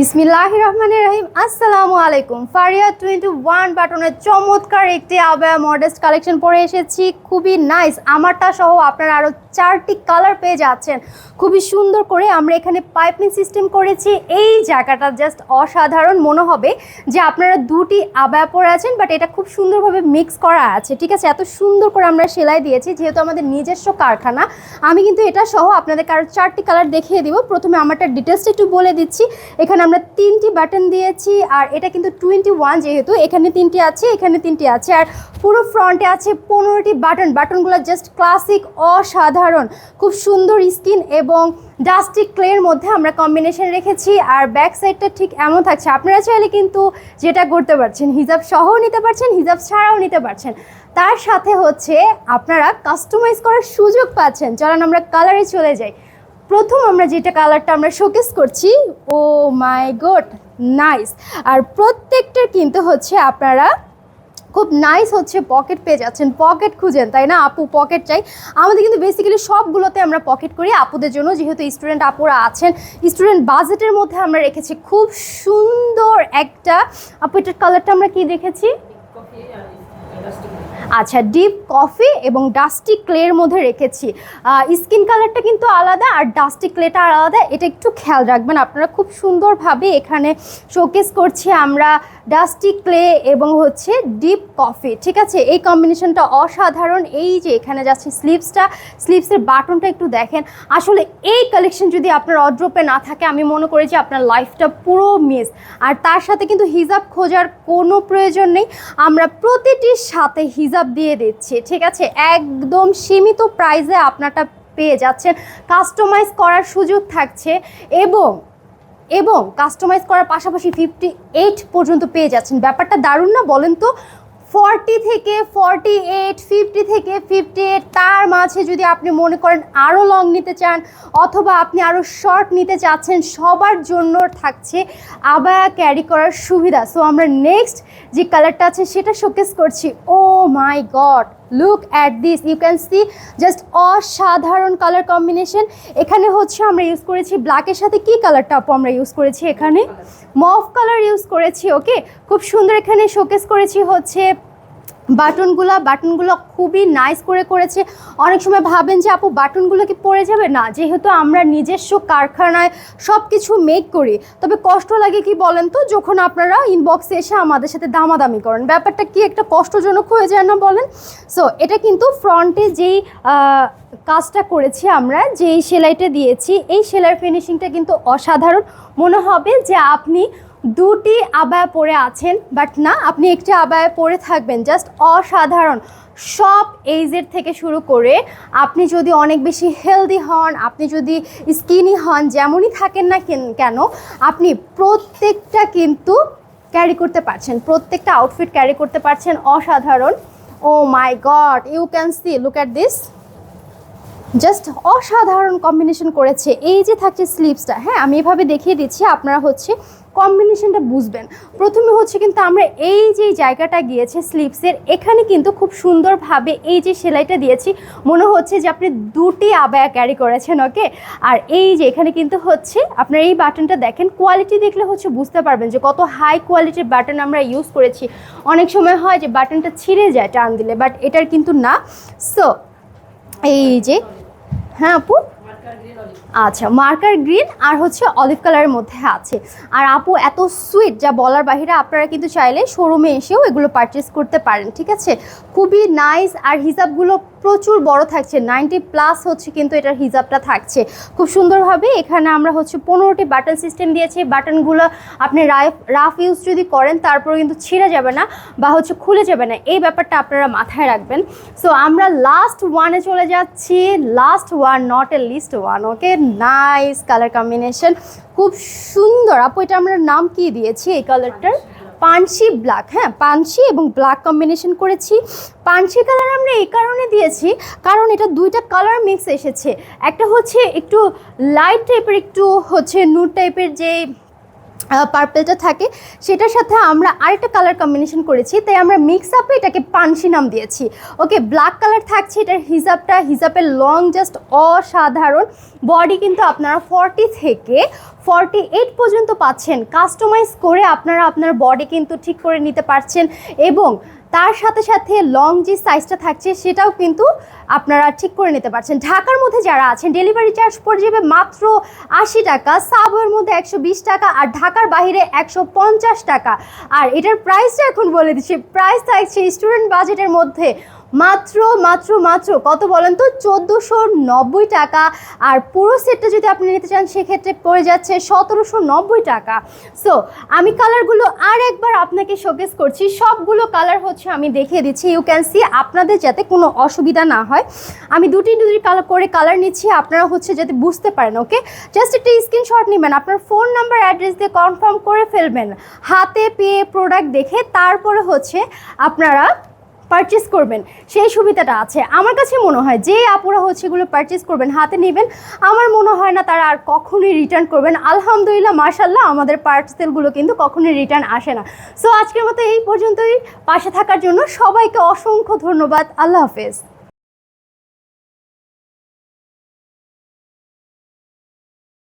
বিসমিল্লাহ রহমান রহিম। আসসালামু আলাইকুম। ফারিয়া টোয়েন্টি ওয়ান বাটনের চমৎকার একটি আবায়া মডেস্ট কালেকশন পরে এসেছি। খুবই নাইস আমারটা সহ আপনারা আরও চারটি কালার পেয়ে যাচ্ছেন। খুবই সুন্দর করে আমরা এখানে পাইপিং সিস্টেম করেছি। এই জায়গাটা জাস্ট অসাধারণ মনে হবে যে আপনারা দুটি আবায়া পরে আছেন বাট এটা খুব সুন্দরভাবে মিক্স করা আছে। ঠিক আছে? এত সুন্দর করে আমরা সেলাই দিয়েছি, যেহেতু আমাদের নিজস্ব কারখানা। আমি কিন্তু এটা সহ আপনাদের আরও চারটি কালার দেখিয়ে দিব। প্রথমে আমারটা ডিটেলসটা একটু বলে দিচ্ছি। এখানে আমরা তিনটি বাটন দিয়েছি আর এটা কিন্তু টোয়েন্টি ওয়ান যেহেতু, এখানে তিনটি আছে, এখানে তিনটি আছে আর পুরো ফ্রন্টে আছে পনেরোটি বাটন বাটনগুলো জাস্ট ক্লাসিক অসাধারণ। খুব সুন্দর স্কিন এবং ডাস্টিক ক্লের মধ্যে আমরা কম্বিনেশন রেখেছি আর ব্যাক সাইডটা ঠিক এমন থাকছে। আপনারা চাইলে কিন্তু যেটা করতে পারছেন হিজাব সহও নিতে পারছেন হিজাব ছাড়াও নিতে পারছেন। তার সাথে হচ্ছে আপনারা কাস্টমাইজ করার সুযোগ পাচ্ছেন। চলেন আমরা কালারে চলে যাই। প্রথম আমরা যেটা কালারটা আমরা শোকেস করছি, ও মাই গড নাইস আর প্রত্যেকটার কিন্তু হচ্ছে আপনারা খুব নাইস হচ্ছে পকেট পেয়ে যাচ্ছেন পকেট খুঁজেন, তাই না? আপু পকেট চাই। আমাদের কিন্তু বেসিক্যালি সবগুলোতে আমরা পকেট করি আপুদের জন্য, যেহেতু স্টুডেন্ট আপুরা আছেন স্টুডেন্ট বাজেটের মধ্যে আমরা রেখেছি। খুব সুন্দর একটা, আপু এটার কালারটা আমরা কি দেখেছি? আচ্ছা ডিপ কফি এবং ডাস্টি ক্লের মধ্যে রেখেছি। স্কিন কালারটা কিন্তু আলাদা আর ডাস্টি ক্লেটা আলাদা, এটা একটু খেয়াল রাখবেন। আপনারা খুব সুন্দরভাবে এখানে শোকেস করছি আমরা ডাস্টি ক্লে এবং হচ্ছে ডিপ কফি, ঠিক আছে? এই কম্বিনেশনটা অসাধারণ। এই যে এখানে যাচ্ছে স্লিপসটা স্লিপসের বাটনটা একটু দেখেন। আসলে এই কালেকশন যদি আপনার অড্রপে না থাকে, আমি মনে করি যে আপনার লাইফটা পুরো মিস আর তার সাথে কিন্তু হিজাব খোঁজার কোনো প্রয়োজন নেই। আমরা প্রতিটির সাথে হিজাব দিয়ে দিচ্ছি। ঠিক আছে, একদম সীমিত প্রাইসে আপনারটা পেয়ে যাচ্ছেন। কাস্টমাইজ করার সুযোগ থাকছে এবং এবং কাস্টমাইজ করার পাশাপাশি ফিফটি এইট পর্যন্ত পেয়ে যাচ্ছেন। ব্যাপারটা দারুণ না বলেন তো? ফর্টি থেকে ফর্টি এইট ফিফটি থেকে ফিফটি এইট তার মাঝে যদি আপনি মনে করেন আরও লং নিতে চান অথবা আপনি আরও শর্ট নিতে চাচ্ছেন, সবার জন্য থাকছে আবায়া ক্যারি করার সুবিধা। সো আমরা নেক্সট যে কালারটা আছে সেটা শোকেস করছি। ও my god look at this you can see just অসাধারণ কালার কম্বিনেশন এখানে হচ্ছে আমরা ইউজ করেছি ব্ল্যাকের সাথে কি কালারটা আপু আমরা ইউজ করেছি এখানে? মফ কালার ইউজ করেছি ওকে খুব সুন্দর এখানে শোকেস করেছি হচ্ছে বাটনগুলো বাটনগুলো খুবই নাইস করে করেছে। অনেক সময় ভাবেন যে, আপু, বাটনগুলো কি পড়ে যাবে? না, যেহেতু আমরা নিজস্ব কারখানায় সব কিছু মেক করি, তবে কষ্ট লাগে কি বলেন তো? যখন আপনারা ইনবক্সে এসে আমাদের সাথে দামাদামি করেন। ব্যাপারটা কি একটা কষ্টজনক হয়ে যায় না বলেন? সো এটা কিন্তু ফ্রন্টে যেই কাজটা করেছি আমরা, যেই সেলাইটা দিয়েছি, এই সেলাই ফিনিশিংটা কিন্তু অসাধারণ। মনে হবে যে, আপনি দুটি আবায়া পরে আছেন বাট না, আপনি একটি আবায়া পরে থাকবেন। জাস্ট অসাধারণ। সব এইজের থেকে শুরু করে আপনি যদি অনেক বেশি হেলদি হন, আপনি যদি স্কিনি হন, যেমনই থাকেন না কেন- আপনি প্রত্যেকটা কিন্তু ক্যারি করতে পারছেন। প্রত্যেকটা আউটফিট ক্যারি করতে পারছেন। অসাধারণ। ও my god you can see look at this just অসাধারণ কম্বিনেশন করেছে। এই যে থাকছে স্লিভসটা হ্যাঁ আমি এভাবে দেখিয়ে দিচ্ছি, আপনারা হচ্ছে কম্বিনেশনটা বুঝবেন। প্রথমে হচ্ছে কিন্তু আমরা এই যে জায়গাটা গিয়েছে স্লিভসের এখানে কিন্তু খুব সুন্দরভাবে এই যে সেলাইটা দিয়েছি, মনে হচ্ছে যে আপনি দুটি আবায়া ক্যারি করেছেন ওকে আর এই যে এখানে কিন্তু হচ্ছে, আপনার এই বাটনটা দেখেন কোয়ালিটি দেখলে হচ্ছে বুঝতে পারবেন যে কত হাই কোয়ালিটির বাটন আমরা ইউজ করেছি। অনেক সময় হয় যে বাটনটা ছিঁড়ে যায় টান দিলে বাট এটার কিন্তু না। সো এই যে হ্যাঁ আপু? আচ্ছা মার্কার গ্রিন আর হচ্ছে অলিভ কালারের মধ্যে আছে। আর আপু, এত সুইট যা বলার বাহিরে আপনারা কিন্তু চাইলে শোরুমে এসেও এগুলো পারচেস করতে পারেন, ঠিক আছে? খুবই নাইস আর হিসাবগুলো প্রচুর বড় থাকছে নাইনটি প্লাস হচ্ছে কিন্তু এটার হিজাবটা থাকছে। খুব সুন্দরভাবে এখানে আমরা হচ্ছে পনেরোটি বাটন সিস্টেম দিয়েছি। বাটনগুলো আপনি রাফ রাফ ইউজ যদি করেন তারপরে কিন্তু ছিঁড়ে যাবে না বা হচ্ছে খুলে যাবে না। এই ব্যাপারটা আপনারা মাথায় রাখবেন। সো আমরা লাস্ট ওয়ানে চলে যাচ্ছি। Last one not a list one okay nice colour combination খুব সুন্দর। আপু এটা আমরা নাম কি দিয়েছি এই কালারটার পানসি ব্ল্যাক হ্যাঁ পানসি এবং ব্ল্যাক কম্বিনেশন করেছি। পানসি কালার আমরা এই কারণে দিয়েছি কারণ এটা দুইটা কালার মিক্স এসেছে। একটা হচ্ছে একটু লাইট টাইপের একটু হচ্ছে নুট টাইপের যে পার্পেলটা থাকে, সেটার সাথে আমরা আরেকটা কালার কম্বিনেশন করেছি, তাই আমরা মিক্স আপে এটাকে পানসি নাম দিয়েছি। ওকে ব্ল্যাক কালার থাকছে, এটার হিজাবটা, হিজাবের লং জাস্ট অসাধারণ। বডি কিন্তু আপনারা ফর্টি থেকে ফর্টি এইট পর্যন্ত পাচ্ছেন। কাস্টমাইজ করে আপনারা আপনার বডি কিন্তু ঠিক করে নিতে পারছেন এবং তার সাথে সাথে লং যে সাইজটা থাকছে সেটাও কিন্তু আপনারা ঠিক করে নিতে পারছেন। ঢাকার মধ্যে যারা আছেন ডেলিভারি চার্জ পড়ে যাবে মাত্র আশি টাকা সাবওয়ের মধ্যে একশো বিশ টাকা আর ঢাকার বাহিরে একশো পঞ্চাশ টাকা। আর এটার প্রাইসটা এখন বলে দিচ্ছি প্রাইস থাকছে স্টুডেন্ট বাজেটের মধ্যে মাত্র মাত্র মাত্র কত বলেন তো? চোদ্দোশো নব্বই টাকা। আর পুরো সেটটা যদি আপনি নিতে চান, সেক্ষেত্রে পড়ে যাচ্ছে সতেরোশো নব্বই টাকা। সো আমি কালারগুলো আর একবার আপনাকে শোকেস করছি। সবগুলো কালার হচ্ছে আমি দেখিয়ে দিচ্ছি। ইউ ক্যান সি আপনাদের যাতে কোনো অসুবিধা না হয়। আমি দুটি দুটি কালার করে কালার নিচ্ছি। আপনারা হচ্ছে যাতে বুঝতে পারেন ওকে জাস্ট একটা স্ক্রিনশট নেবেন। আপনার ফোন নাম্বার অ্যাড্রেস দিয়ে কনফার্ম করে ফেলবেন। হাতে পেয়ে প্রোডাক্ট দেখে তারপরে হচ্ছে আপনারা পারচেস করবেন, সেই সুবিধাটা আছে। আমার কাছে মনে হয় যে আপুরা হচ্ছে এগুলো পারচেস করবেন, হাতে নেবেন, আমার মনে হয় না তারা আর কখনোই রিটার্ন করবেন। আলহামদুলিল্লাহ মার্শাল্লাহ আমাদের পার্সেলগুলো কিন্তু কখনোই রিটার্ন আসে না। সো আজকের মতো এই পর্যন্তই। পাশে থাকার জন্য সবাইকে অসংখ্য ধন্যবাদ। আল্লাহ হাফেজ।